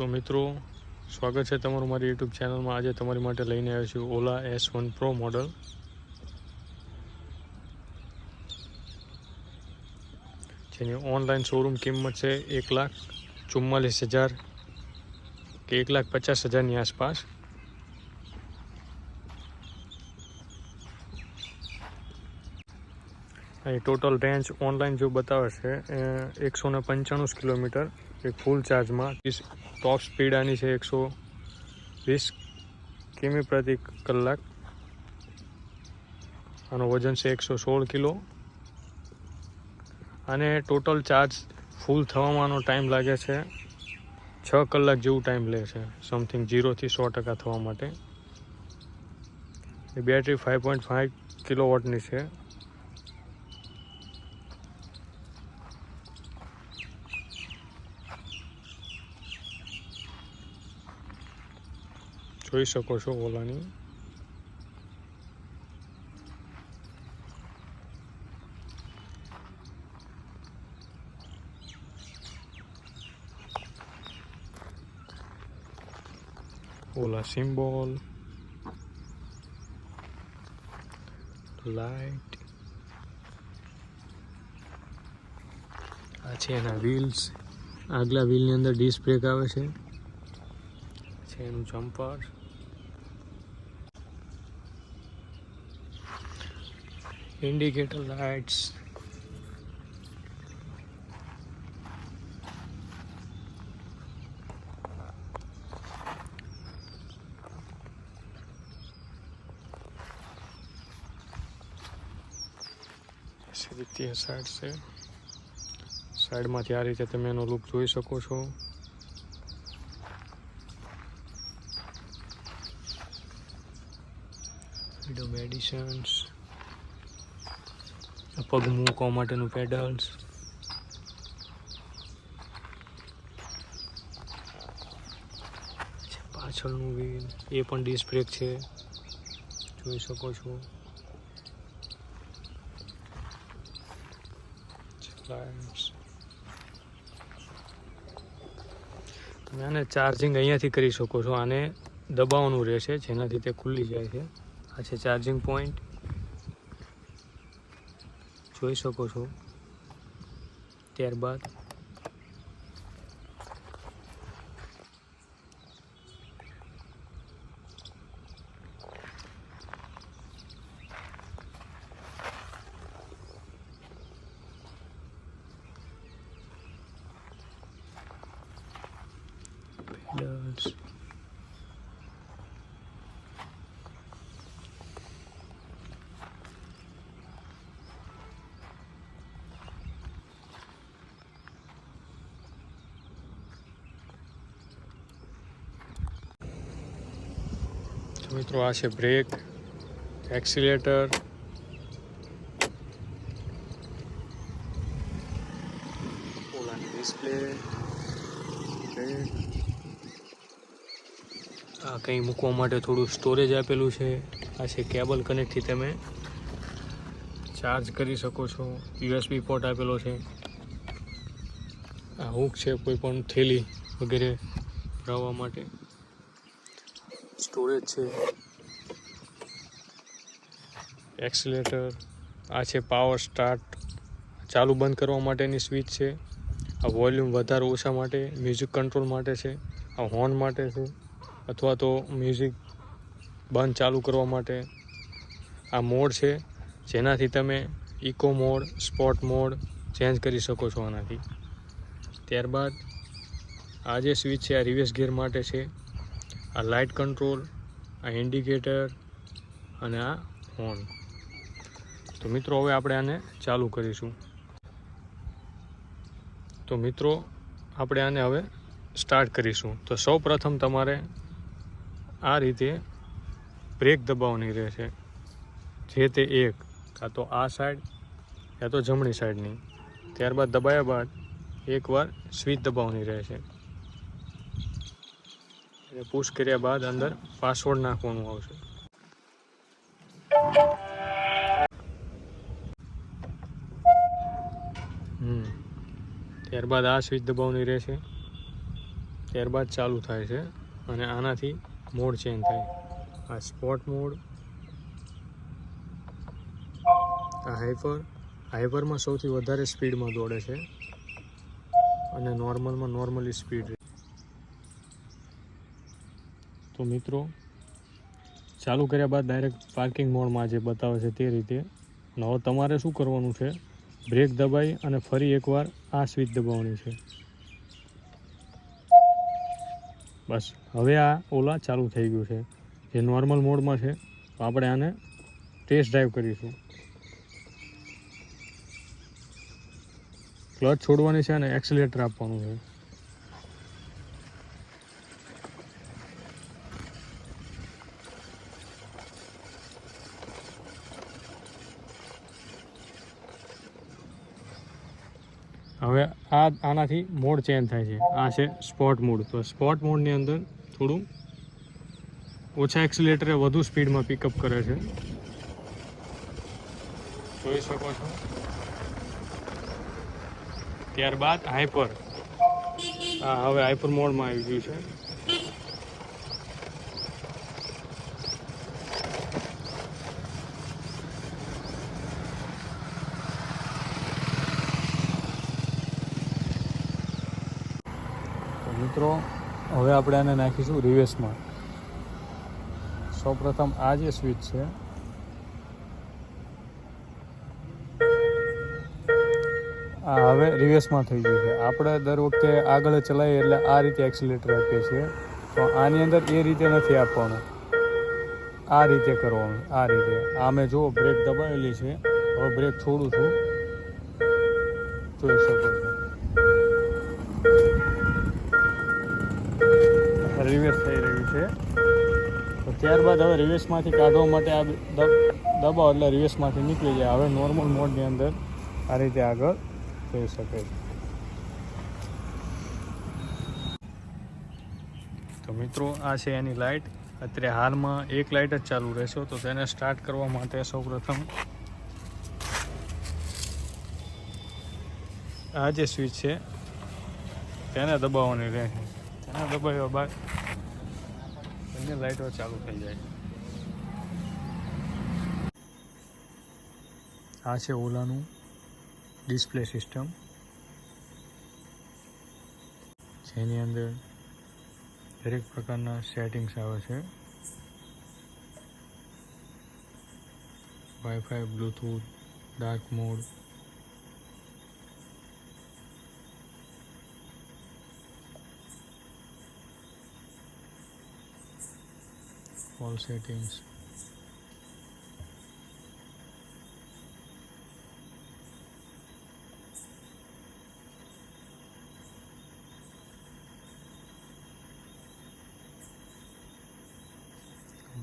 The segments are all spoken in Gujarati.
તો મિત્રો, સ્વાગત છે તમારું મારી યુટ્યુબ ચેનલમાં આજે તમારી માટે લઈને આવ્યો છું Ola S one pro model જેની ઓનલાઈન શોરૂમ કિંમત છે એક લાખ ચુમ્માલીસ હજાર કે એક લાખ પચાસ હજારની આસપાસ. અહીં ટોટલ રેન્જ ઓનલાઈન જો બતાવે છે એકસો ને પંચાણું કિલોમીટર. એક ફૂલ ચાર્જમાં ટોપ સ્પીડ આની છે એકસો વીસ કિમી પ્રતિ કલાક. આનો વજન છે એકસો સોળ કિલો. અને ટોટલ ચાર્જ ફૂલ થવામાંનો ટાઈમ લાગે છે છ કલાક જેવું ટાઈમ લે છે. સમથિંગ જીરોથી સો ટકા થવા માટે. એ battery five point five kilo વોટની છે. જોઈ શકો છો ઓલાની. ઓલા સિમ્બોલ. લાઇટ આ છે એના વ્હીલ્સ આગલા વ્હીલની અંદર ડિસ્ક બ્રેક આવે છે. છે એનું જમ્પર indicator lights. દ્વિતીય સાઈડ છે સાઈડમાંથી આ રીતે તમે એનો લુક જોઈ શકો છો. વિડો મેડિસન્સ પગ મૂકવા માટેનું પેડલ્સ પાછળનું વ્હીલ એ પણ ડિસ્ક બ્રેક છે. જોઈ શકો છો. તમે આને ચાર્જિંગ અહીંયાથી કરી શકો છો. આને દબાવવાનું રહેશે, જેનાથી તે ખુલ્લી જાય છે. આ છે ચાર્જિંગ પોઈન્ટ જોઈ શકો છો ત્યારબાદ pedals. મિત્રો આ છે બ્રેક એક્સિલેટર ઓલાની ડિસ્પ્લે આ કંઈ મૂકવા માટે થોડું સ્ટોરેજ આપેલું છે. આ છે કેબલ કનેક્ટથી તમે ચાર્જ કરી શકો છો. યુએસબી પોર્ટ આપેલો છે. આ હુક છે કોઈ પણ થેલી વગેરે ભરાવવા માટે. સ્ટોરેજ છે. એક્સિલેટર આ છે પાવર સ્ટાર્ટ ચાલુ બંધ કરવા માટેની સ્વિચ છે. આ વોલ્યુમ વધારે ઓછા માટે મ્યુઝિક કંટ્રોલ માટે છે. આ હોર્ન માટે છે. અથવા તો મ્યુઝિક બંધ ચાલુ કરવા માટે. આ મોડ છે, જેનાથી તમે eco mode sport mode change કરી શકો છો આનાથી. ત્યારબાદ, આ જે સ્વિચ છે, આ રિવર્સ ગિયર માટે છે. આ લાઇટ કંટ્રોલ, આ ઇન્ડિકેટર અને આ હોર્ન તો મિત્રો, હવે આપણે આને ચાલુ કરીશું. તો મિત્રો, આપણે આને હવે સ્ટાર્ટ કરીશું. તો સૌ તમારે આ રીતે બ્રેક દબાવવાની રહેશે. જે તે એક, કાં તો આ સાઈડ યા તો જમણી સાઈડની ત્યારબાદ દબાયા બાદ એકવાર સ્વિચ દબાવવાની રહેશે. એટલે પુશ કર્યા બાદ અંદર પાસવર્ડ નાખવાનું આવશે. હમ. ત્યારબાદ આ સ્વિચ દબાવવાની રહેશે. ત્યારબાદ ચાલુ થાય છે અને આનાથી મોડ ચેન્જ થાય. આ સ્પોટ મોડ આ હાઈપર હાઈપરમાં સૌથી વધારે સ્પીડમાં દોડે છે. અને નોર્મલમાં નોર્મલી સ્પીડ તો મિત્રો, ચાલુ કર્યા બાદ ડાયરેક્ટ પાર્કિંગ મોડમાં જે બતાવે છે તે રીતે. અને હવે તમારે શું કરવાનું છે? બ્રેક દબાઈ અને ફરી એકવાર આ સ્વિચ દબાવવાની છે. બસ, હવે આ ઓલા ચાલુ થઈ ગયું છે. જે નોર્મલ મોડમાં છે, તો આપણે આને ટેસ્ટ ડ્રાઈવ કરીશું. ક્લચ છોડવાની છે અને એક્સિલેટર આપવાનું છે. હવે આ આનાથી મોડ ચેન્જ થાય છે. આ છે સ્પોટ મોડ. તો સ્પોટ મોડની અંદર થોડું ઓછા એક્સિલેટરે વધુ સ્પીડમાં પિકઅપ કરે છે. જોઈ શકો છો. ત્યારબાદ હાઈપર હા હવે હાઈપર મોડમાં આવી ગયું છે તો મિત્રો, હવે આપણે આને નાખીશું રિવેસમાં સૌપ્રથમ આ જે સ્વિચ છે, આ હવે રિવેસમાં થઈ ગયું છે. આપણે દર વખતે આગળ ચલાવીએ એટલે આ રીતે એક્સિલેટર આપીએ છીએ. તો આની અંદર એ રીતે નથી આપવાનું. આ રીતે કરવાનું, આ રીતે. આ મેં જો બ્રેક દબાવેલી છે. હવે બ્રેક છોડું છું. જોઈ શકો છો. છે. તો ત્યારબાદ હવે રિવેસમાંથી કાઢવા માટે આ દબાવ એટલે રિવેસમાંથી નીકળી જાય હવે નોર્મલ મોડની અંદર આ રીતે આગળ જઈ શકે તો મિત્રો, આ છે એની લાઇટ અત્યારે હાલમાં એક લાઇટ જ ચાલુ રહેશે, તો તેને સ્ટાર્ટ કરવા માટે સૌપ્રથમ આ જે સ્વિચ છે, તેને દબાવવાની રહેશે. તેને દબાવ્યા બાદ બંને લાઇટો ચાલુ થઈ જાય. આ છે ઓલાનું ડિસ્પ્લે સિસ્ટમ. જેની અંદર દરેક પ્રકારના સેટિંગ્સ આવે છે. WiFi Bluetooth dark mode all settings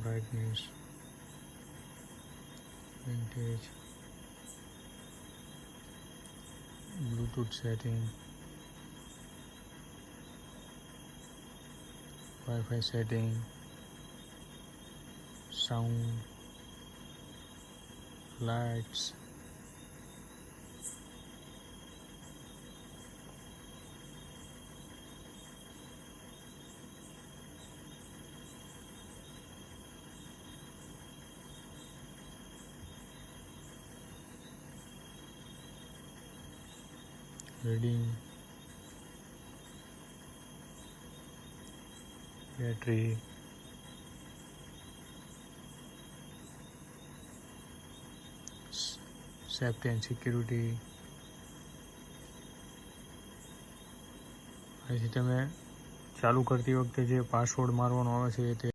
brightness vintage. Bluetooth setting. Wi-fi setting sound lights. Reading. Battery safety and security. અહીંથી તમે ચાલુ કરતી વખતે જે પાસવર્ડ મારવાનો આવે છે તે